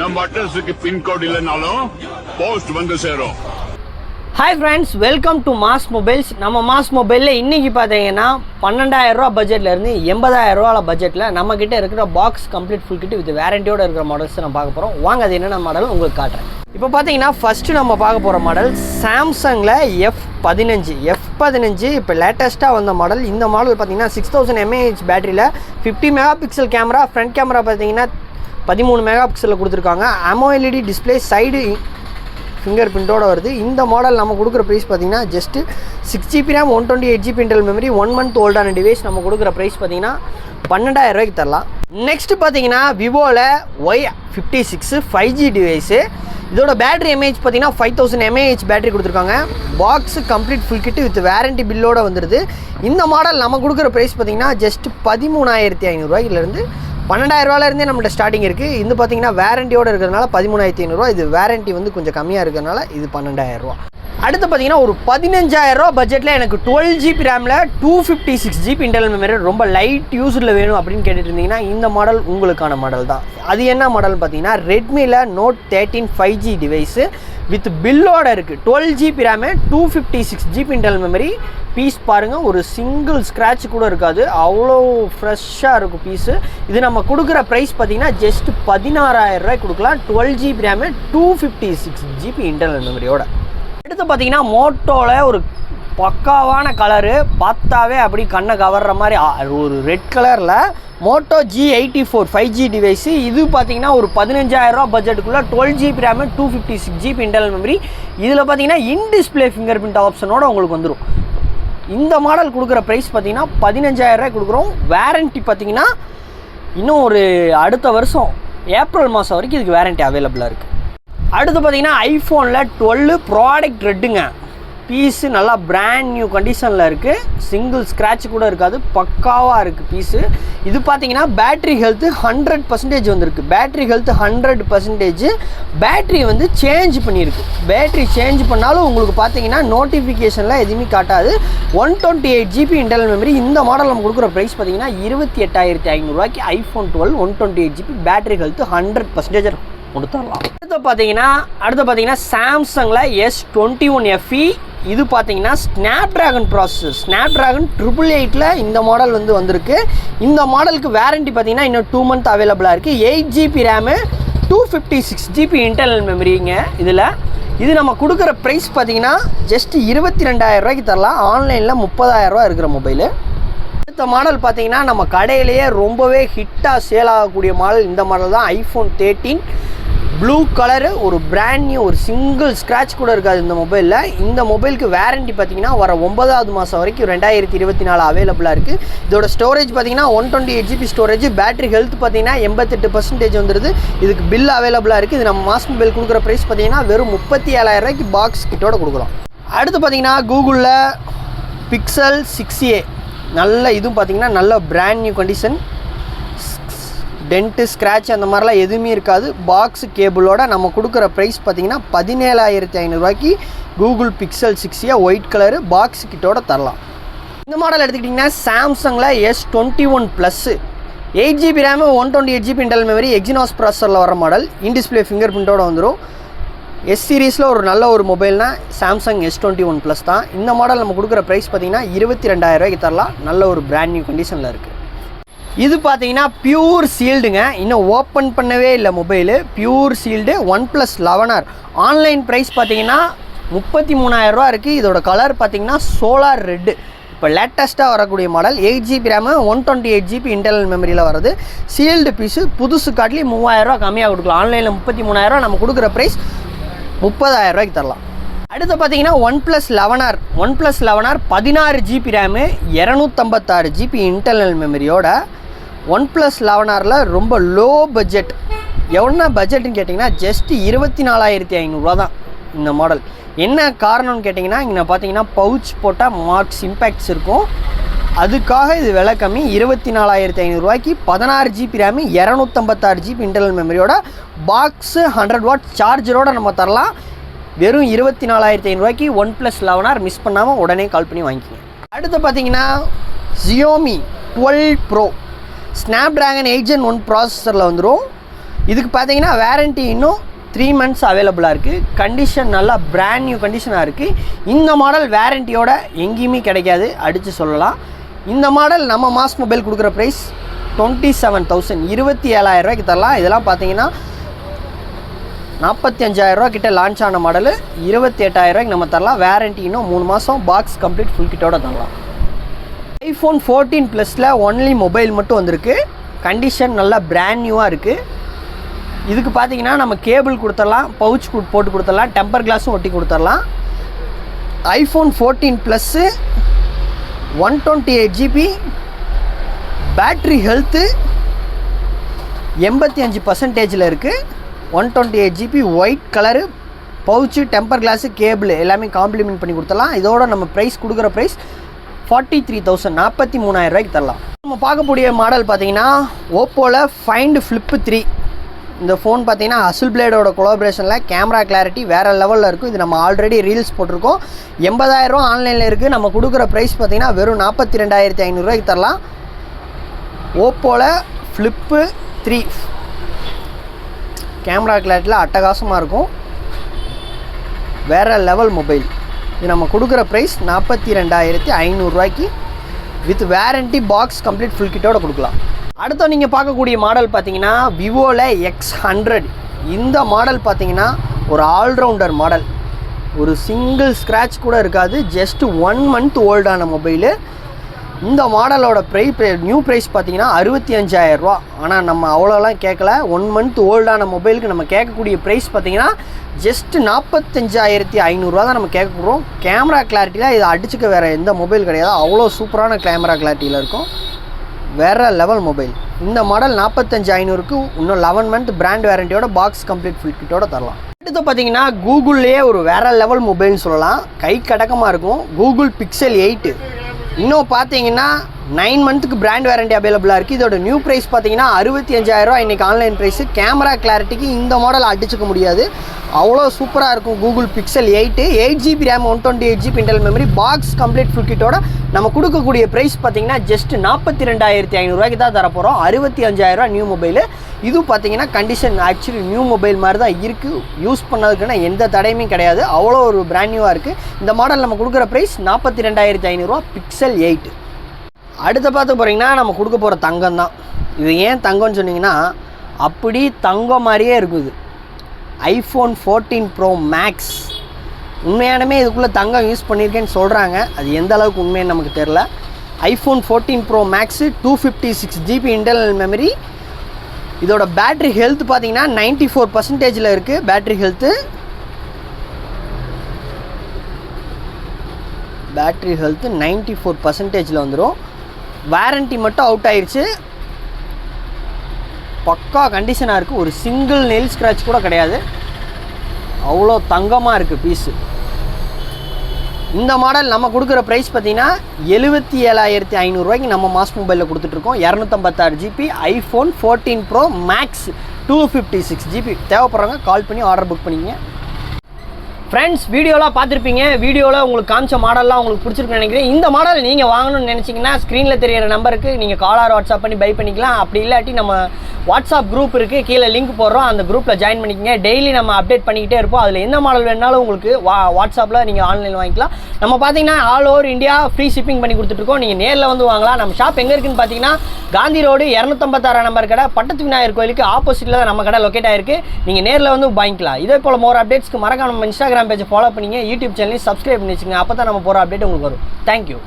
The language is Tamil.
நம்ம அட்ரஸுக்கு பின்கோட் இல்லைனாலும் போஸ்ட் வந்து சேரும். Hi friends welcome to mass mobiles நம்ம மாஸ் மொபைலில் இன்றைக்கி பார்த்தீங்கன்னா பன்னெண்டாயிரம் ரூபா பட்ஜெட்லேருந்து எண்பதாயிரம் ரூபா பட்ஜெட்டில் நம்ம இருக்கிற box complete full kit with வேரண்டியோடு இருக்கிற மாடல்ஸ் நம்ம பார்க்க போகிறோம் வாங்க அது என்னென்ன மாடல் உங்களுக்கு காட்டுறேன். இப்போ பார்த்தீங்கன்னா ஃபஸ்ட்டு நம்ம பார்க்க போகிற மாடல் சாம்சங்கில் எஃப் பதினஞ்சு. எஃப் பதினஞ்சு இப்போ லேட்டஸ்ட்டாக வந்த மாடல் இந்த மாடல் பார்த்தீங்கன்னா சிக்ஸ் தௌசண்ட் எம்ஏஹெச் பேட்டரியில் fifty mega pixel camera front camera பார்த்தீங்கன்னா பதிமூணு மெகா பிக்சலில் கொடுத்துருக்காங்க அமோஎல்இடி டிஸ்பிளே சைடு ஃபிங்கர் பிரிண்டோட வருது. இந்த மாடல் நம்ம கொடுக்குற ப்ரைஸ் பார்த்தீங்கன்னா just six GB RAM one twenty eight GB internal memory one month ஓல்டான device நம்ம கொடுக்குற ப்ரைஸ் பார்த்தீங்கன்னா பன்னெண்டாயிரம் ரூபாய்க்கு தரலாம். நெக்ஸ்ட் பார்த்தீங்கன்னா விவோவில் Y fifty six five G device இதோட பேட்டரி எம்ஏஹெச் பார்த்தீங்கன்னா ஃபைவ் தௌசண்ட் எம்ஏஹெச் பேட்டரி கொடுத்துருக்காங்க. Box complete full kit with warranty பில்லோடு வந்துடுது இந்த மாடல் நம்ம கொடுக்குற ப்ரைஸ் பார்த்தீங்கன்னா ஜஸ்ட் பதிமூணாயிரத்தி ஐநூறுரூவாயிலேருந்து பன்னெண்டாயிரம் ரூபாயிலேருந்தே நம்மள்ட்ட ஸ்டார்டிங் இருக்குது இது பார்த்தீங்கன்னா வேரண்டியோடு இருக்கிறதுனால பதிமூணாயிரத்தி ஐநூறுரூவா இது வேரண்டி வந்து கொஞ்சம் கம்மியாக இருக்கிறதுனால இது பன்னெண்டாயிரம் ரூபா அடுத்து பார்த்தீங்கன்னா ஒரு பதினஞ்சாயிரம் ரூபா பட்ஜெட்டில் எனக்கு twelve GB ரேமில் two fifty six GB internal memory ரொம்ப லைட் யூஸில் வேணும் அப்படின்னு கேட்டுட்டு இருந்தீங்கன்னா இந்த மாடல் உங்களுக்கான மாடல் தான். அது என்ன மாடல் பார்த்தீங்கன்னா ரெட்மியில் Note thirteen five G device with பில்லோட இருக்குது twelve GB RAM two fifty six GB internal memory piece பாருங்கள் ஒரு சிங்கிள் ஸ்க்ராட்ச் கூட இருக்காது. அவ்வளோ ஃப்ரெஷ்ஷாக இருக்கும் பீஸு இது நம்ம கொடுக்குற ப்ரைஸ் பார்த்தீங்கன்னா ஜஸ்ட் பதினாறாயிரம் ரூபாய் கொடுக்கலாம். Twelve GB RAM two fifty six GB internal மெமரியோட அடுத்து பார்த்தீங்கன்னா மோட்டோவில் ஒரு பக்காவான கலரு. பார்த்தாவே அப்படி கண்ணை கவர்ற மாதிரி ஒரு ரெட் கலரில் Moto G eighty four five G device இது பார்த்தீங்கன்னா ஒரு பதினஞ்சாயிரரூவா பட்ஜெட்டுக்குள்ளே twelve GB RAM two fifty six GB internal memory இதில் பார்த்தீங்கன்னா இன் டிஸ்பிளே ஃபிங்கர் பிரிண்ட் ஆப்ஷனோட உங்களுக்கு வந்துடும் இந்த மாடல் கொடுக்குற ப்ரைஸ் பார்த்தீங்கன்னா பதினஞ்சாயிரரூவா கொடுக்குறோம். வேரண்டி பார்த்தீங்கன்னா இன்னும் ஒரு அடுத்த வருஷம் ஏப்ரல் மாதம் வரைக்கும் இதுக்கு வேரண்டி அவைலபிளாக இருக்குது அடுத்து பார்த்தீங்கன்னா ஐஃபோனில் டுவெல்லு ப்ராடக்ட் ரெட்டுங்க. பீஸு நல்லா பிராண்ட் நியூ கண்டிஷனில் இருக்குது சிங்கிள் ஸ்க்ராட்ச் கூட இருக்காது பக்காவாக இருக்குது பீஸு. இது பார்த்தீங்கன்னா பேட்ரி ஹெல்த்து ஹண்ட்ரட் பர்சன்டேஜ் வந்திருக்கு. Battery health hundred percentage battery வந்து சேஞ்ச் பண்ணியிருக்கு. பேட்ரி சேஞ்ச் பண்ணாலும் உங்களுக்கு பார்த்தீங்கன்னா நோட்டிஃபிகேஷனில் எதுவுமே காட்டாது. One twenty eight GB internal memory இந்த மாடல் நம்ம கொடுக்குற ப்ரைஸ் பார்த்தீங்கன்னா இருபத்தி எட்டாயிரத்தி ஐநூறுரூவாய்க்கு iPhone twelve one twenty eight GB battery health hundred percentage கொடுத்துடலாம். அடுத்து பார்த்தீங்கன்னா அடுத்து பார்த்தீங்கன்னா சாம்சங்கில் எஸ் டுவெண்ட்டி ஒன் எஃப்இ இது பார்த்தீங்கன்னா Snapdragon processor snap dragon triple எயிட்டில் இந்த மாடல் வந்து வந்திருக்கு. இந்த மாடலுக்கு வேரண்டி பார்த்தீங்கன்னா இன்னும் டூ மந்த் அவைலபிளாக இருக்குது eight GB RAM two fifty six GB internal மெமரிங்க இதில். இது நம்ம கொடுக்குற ப்ரைஸ் பார்த்தீங்கன்னா ஜஸ்ட் இருபத்தி ரெண்டாயிரம் ரூபாய்க்கு தரலாம். ஆன்லைனில் முப்பதாயிரம் ரூபா இருக்கிற மொபைலு அடுத்த மாடல் பார்த்தீங்கன்னா நம்ம கடையிலேயே ரொம்பவே ஹிட்டாக சேல் ஆகக்கூடிய மாடல் இந்த மாடல் தான். ஐஃபோன் தேர்ட்டீன் ப்ளூ கலரு ஒரு பிராண்ட் நியூ ஒரு சிங்கிள் ஸ்க்ராட்ச் கூட இருக்காது இந்த மொபைலில் இந்த மொபைலுக்கு வேரண்டி பார்த்தீங்கன்னா வர ஒன்பதாவது மாதம் வரைக்கும் ரெண்டாயிரத்தி இருபத்தி நாலு அவைலபிளாக இருக்குது இதோட ஸ்டோரேஜ் பார்த்தீங்கன்னா one twenty eight GB storage battery health பார்த்தீங்கன்னா எண்பத்தெட்டு பர்சன்டேஜ் வந்துருது. இதுக்கு பில் அவைலபிளாக இருக்குது இது நம்ம மாஸ் மொபைல் கொடுக்குற ப்ரைஸ் பார்த்தீங்கன்னா வெறும் முப்பத்தி ஏழாயிரம் ரூபாய்க்கு பாக்ஸ் கிட்டோட கொடுக்குறோம். அடுத்து பார்த்தீங்கன்னா கூகுளில் பிக்சல் சிக்ஸ் ஏ நல்ல இதுவும் பார்த்தீங்கன்னா நல்ல brand new condition dent scratch அந்த மாதிரிலாம் எதுவுமே இருக்காது. பாக்ஸ் கேபிளோட நம்ம கொடுக்குற ப்ரைஸ் பார்த்தீங்கன்னா பதினேழாயிரத்தி ஐநூறுரூவாய்க்கு Google Pixel six a white colour box கிட்டோட தரலாம். இந்த மாடல் எடுத்துக்கிட்டிங்கன்னா சாம்சங்கில் S twenty one plus eight GB RAM one twenty eight GB internal memory Exynos ப்ராசரில் வர மாடல் இன்டிஸ்பிளே ஃபிங்கர் பிரிண்டோட வந்துடும் எஸ் சீரீஸில் ஒரு நல்ல ஒரு மொபைல்னா Samsung S twenty one plus தான். இந்த மாடல் நம்ம கொடுக்குற ப்ரைஸ் பார்த்தீங்கன்னா இருபத்தி ரெண்டாயிரரூவாய்க்கு தரலாம். நல்ல ஒரு பிராண்ட் நியூ கண்டிஷனில் இருக்குது இது பார்த்தீங்கன்னா பியூர் சீல்டுங்க இன்னும் ஓப்பன் பண்ணவே இல்லை mobile pure sealed OnePlus eleven R online price பார்த்தீங்கன்னா முப்பத்தி மூணாயிரரூவா இருக்குது இதோட கலர் பார்த்தீங்கன்னா சோலார் ரெட்டு இப்போ லேட்டஸ்ட்டாக வரக்கூடிய model eight GB RAM one twenty eight GB internal மெமரியில் வருது. சீல்டு பீஸு புதுசு காட்டிலே மூவாயிரரூவா கம்மியாக கொடுக்கலாம். ஆன்லைனில் முப்பத்தி மூணாயிரரூவா நம்ம கொடுக்குற ப்ரைஸ் முப்பதாயிரரூவாய்க்கு தரலாம். அடுத்து பார்த்தீங்கன்னா OnePlus eleven R OnePlus eleven R பதினாறு ஜிபி ரேமு இரநூத்தம்பத்தாறு ஜிபி இன்டர்னல் மெமரியோட ஒன் ப்ளஸ் லெவனாரில் ரொம்ப லோ பட்ஜெட் எவ்வளோ பட்ஜெட்னு கேட்டிங்கன்னா ஜஸ்ட் இருபத்தி நாலாயிரத்தி ஐநூறுரூவா தான் இந்த மாடல் என்ன காரணம்னு கேட்டிங்கன்னா இங்கே பார்த்தீங்கன்னா பவுச் போட்டால் மார்க்ஸ் இம்பேக்ட்ஸ் இருக்கும். அதுக்காக இது விலை கம்மி. இருபத்தி நாலாயிரத்தி ஐநூறுரூவாய்க்கு பதினாறு ஜிபி ரேமு இரநூத்தம்பத்தாறு ஜிபி இன்டர்னல் மெமரியோட பாக்ஸு ஹண்ட்ரட் வாட் சார்ஜரோட நம்ம தரலாம். வெறும் இருபத்தி நாலாயிரத்தி ஐநூறுரூவாய்க்கு ஒன் ப்ளஸ் லெவனார் மிஸ் பண்ணாமல் உடனே கால் பண்ணி வாங்கிக்கோங்க. அடுத்து பார்த்தீங்கன்னா Xiaomi twelve pro Snapdragon eight gen one ப்ராசஸரில் வந்துடும் இதுக்கு பார்த்தீங்கன்னா வேரண்டி இன்னும் த்ரீ மந்த்ஸ் அவைலபிளாக இருக்குது கண்டிஷன் நல்லா பிராண்ட் நியூ கண்டிஷனாக இருக்குது இந்த மாடல் வேரண்டியோட எங்கேயுமே கிடைக்காது. அடித்து சொல்லலாம். இந்த மாடல் நம்ம மாஸ் மொபைல் கொடுக்குற ப்ரைஸ் டுவெண்ட்டி செவன் தௌசண்ட் இருபத்தி ஏழாயிரம் ரூபாய்க்கு தரலாம். இதெல்லாம் பார்த்தீங்கன்னா நாற்பத்தி அஞ்சாயிரரூவா கிட்ட லான்ச் ஆன மாடலு இருபத்தி எட்டாயிரரூவாய்க்கு நம்ம தரலாம். வேரண்டி இன்னும் மூணு மாதம் பாக்ஸ் கம்ப்ளீட் ஃபுல் கிட்டோட தரலாம். ஐஃபோன் ஃபோர்டீன் ப்ளஸில் ஒன்லி மொபைல் மட்டும் வந்திருக்கு. கண்டிஷன் நல்லா பிராண்ட் நியூவாக இருக்குது இதுக்கு பார்த்தீங்கன்னா நம்ம கேபிள் கொடுத்துடலாம் பவுச் போட்டு கொடுத்துடலாம் டெம்பர் கிளாஸும் ஒட்டி கொடுத்துடலாம் iPhone fourteen plus one twenty eight GB battery health எண்பத்தி அஞ்சு பர்சன்டேஜில் இருக்குது one twenty eight GB white colour pouch temper glass cable எல்லாமே காம்ப்ளிமெண்ட் பண்ணி கொடுத்துடலாம் இதோட நம்ம ப்ரைஸ் கொடுக்குற ப்ரைஸ் ஃபார்ட்டி த்ரீ தௌசண்ட் நாற்பத்தி மூணாயிரம் ரூபாய்க்கு தரலாம். நம்ம பார்க்கக்கூடிய மாடல் பார்த்தீங்கன்னா ஓப்போவில் ஃபைண்டு ஃப்ளிப்பு த்ரீ இந்த ஃபோன் பார்த்தீங்கன்னா அசுல் பிளேடோட கொலாபரேஷனில் கேமரா கிளாரிட்டி வேறு லெவலில் இருக்கும். இது நம்ம ஆல்ரெடி ரீல்ஸ் போட்டிருக்கோம். எண்பதாயிரரூவா ஆன்லைனில் இருக்குது நம்ம கொடுக்குற ப்ரைஸ் பார்த்தீங்கன்னா வெறும் நாற்பத்தி ரெண்டாயிரத்தி ஐநூறுரூவாய்க்கு தரலாம். ஓப்போவில் ஃப்ளிப்பு த்ரீ கேமரா கிளாரிட்டியில் அட்டகாசமாக இருக்கும். வேறு லெவல் மொபைல் இது நம்ம கொடுக்குற ப்ரைஸ் நாற்பத்தி ரெண்டாயிரத்தி ஐநூறுரூவாய்க்கு with warranty box complete full கிட்டோட கொடுக்கலாம். அடுத்த நீங்கள் பார்க்கக்கூடிய மாடல் பார்த்தீங்கன்னா விவோவில் எக்ஸ் ஹண்ட்ரட் இந்த மாடல் பார்த்தீங்கன்னா ஒரு ஆல்ரவுண்டர் மாடல் ஒரு சிங்கிள் ஸ்க்ராட்ச் கூட இருக்காது ஜஸ்ட் ஒன் மந்த் ஓல்டான மொபைலு இந்த மாடலோட ப்ரை நியூ ப்ரைஸ் பார்த்தீங்கன்னா அறுபத்தி அஞ்சாயிரரூவா ஆனால் நம்ம அவ்வளோலாம் கேட்கல. ஒன் மந்த் ஓல்டான மொபைலுக்கு நம்ம கேட்கக்கூடிய ப்ரைஸ் பார்த்தீங்கன்னா ஜஸ்ட் நாற்பத்தஞ்சாயிரத்தி ஐநூறுரூவா தான் நம்ம கேட்குறோம் கேமரா கிளாரிட்டியில் இதை அடிச்சுக்க வேறு எந்த மொபைல் கிடையாது. அவ்வளோ சூப்பரான கேமரா கிளாரிட்டியில் இருக்கும். வேற லெவல் மொபைல் இந்த மாடல் நாற்பத்தஞ்சு ஐநூறுக்கு இன்னும் லெவன் மந்த் பிராண்ட் வேரண்டியோட பாக்ஸ் கம்ப்ளீட் ஃபுல் கிட்டோட தரலாம். அடுத்து பார்த்தீங்கன்னா கூகுள்லேயே ஒரு வேற லெவல் மொபைல்னு சொல்லலாம். கை கடக்கமாக இருக்கும். கூகுள் பிக்சல் எயிட்டு இன்னும் பார்த்தீங்கன்னா நைன் மந்த்துக்கு பிராண்ட் வாரண்டி அவைலபிளாக இருக்குது இதோட நியூ ப்ரைஸ் பார்த்தீங்கன்னா அறுபத்தி அஞ்சாயிரரூவா இன்றைக்கி ஆன்லைன் ப்ரைஸு கேமரா கிளாரிட்டிக்கு இந்த மாடல் அடிச்சுக்க முடியாது. அவ்வளோ சூப்பராக இருக்கும் Google Pixel eight eight GB RAM one twenty eight GB internal memory box complete ஃபுல்கிட்டோட நம்ம கொடுக்கக்கூடிய ப்ரைஸ் பார்த்தீங்கன்னா ஜஸ்ட் நாற்பத்தி ரெண்டாயிரத்தி ஐநூறுரூவாய்க்கு தான் தரப்போகிறோம் அறுபத்தி அஞ்சாயிரரூவா நியூ மொபைலு இது பார்த்தீங்கன்னா கண்டிஷன் ஆக்சுவலி நியூ மொபைல் மாதிரி தான் இருக்குது யூஸ் பண்ணதுக்குன்னா எந்த தடையுமே கிடையாது. அவ்வளோ ஒரு பிராண்ட் நியூவாக இருக்குது இந்த மாடல் நம்ம கொடுக்குற ப்ரைஸ் நாற்பத்தி ரெண்டாயிரத்தி ஐநூறுரூவா பிக்சல் எயிட் அடுத்து பார்த்து போகிறீங்கன்னா நம்ம கொடுக்க போகிற தங்கம் தான். இது ஏன் தங்கம்னு சொன்னீங்கன்னா அப்படி தங்கம் மாதிரியே இருக்குது. ஐஃபோன் ஃபோர்டீன் ப்ரோ மேக்ஸ் உண்மையானமே இதுக்குள்ளே தங்கம் யூஸ் பண்ணியிருக்கேன்னு சொல்கிறாங்க அது எந்த அளவுக்கு உண்மைன்னு நமக்கு தெரில iPhone fourteen pro max two fifty six GB internal memory இதோட பேட்ரி ஹெல்த் பார்த்தீங்கன்னா நைன்ட்டி ஃபோர் பர்சன்டேஜில் இருக்குது battery health battery health ninety four பர்சன்டேஜில் வந்துடும் வாரண்ட்டி மட்டும் அவுட் ஆயிடுச்சு பக்கா கண்டிஷனாக இருக்குது ஒரு சிங்கிள் நெயில் ஸ்க்ராட்ச் கூட கிடையாது. அவ்வளோ தங்கமாக இருக்குது பீஸு இந்த மாடல் நம்ம கொடுக்குற ப்ரைஸ் பார்த்தீங்கன்னா எழுபத்தி ஏழாயிரத்தி ஐநூறுரூவாய்க்கு நம்ம மாஸ் மொபைலில் கொடுத்துட்ருக்கோம். இரநூத்தம்பத்தாறு GB iPhone fourteen pro max two fifty six GB தேவைப்படுறவங்க கால் பண்ணி ஆர்டர் புக் பண்ணிக்கங்க. ஃப்ரெண்ட்ஸ் வீடியோலாம் பார்த்துருப்பீங்க. வீடியோவில் உங்களுக்கு காமிச்ச மாடல்லாம் உங்களுக்கு பிடிச்சிருக்குன்னு நினைக்கிறேன். இந்த மாடல் நீங்கள் வாங்கணும்னு நினச்சிங்கன்னா ஸ்க்ரீனில் தெரியிற நம்பருக்கு நீங்கள் காலார் வாட்ஸ்அப் பண்ணி பை பண்ணிக்கலாம். அப்படி இல்லாட்டி நம்ம வாட்ஸ்அப் குரூப் இருக்குது கீழே லிங்க் போடுறோம். அந்த குரூப்பில் ஜாயின் பண்ணிக்கங்க. டெய்லி நம்ம அப்டேட் பண்ணிக்கிட்டே இருப்போம். அதில் எந்த மாடல் வேணாலும் உங்களுக்கு வா வாட்ஸ்அப்பில் நீங்கள் ஆன்லைனில் வாங்கிக்கலாம். நம்ம பார்த்தீங்கன்னா all over India free shipping பண்ணி கொடுத்துட்ருக்கோம் நீங்கள் நேரில் வந்து வாங்கலாம். நம்ம ஷாப் எங்கே இருக்குன்னு பார்த்தீங்கன்னா காந்தி ரோடு இரநூத்தம்பத்தாறு நம்பர் கடை பட்டத்து விநாயகர் கோயிலுக்கு ஆப்போசிட்டில் தான் நம்ம கடை லொக்கேட் ஆயிருக்கு. நீங்கள் நேரில் வந்து வாங்கிக்கலாம். இதே போல் மோர் அப்டேட்ஸ்க்கு மறக்காம நம்ம இன்ஸ்டாகிராம் பேஜை ஃபாலோ பண்ணிங்க யூடியூப் சேனலையும் சப்ஸ்கிரைப் பண்ணி வச்சுங்க அப்போ தான் நம்ம போகிற அப்டேட் உங்களுக்கு வரும். தேங்க்யூ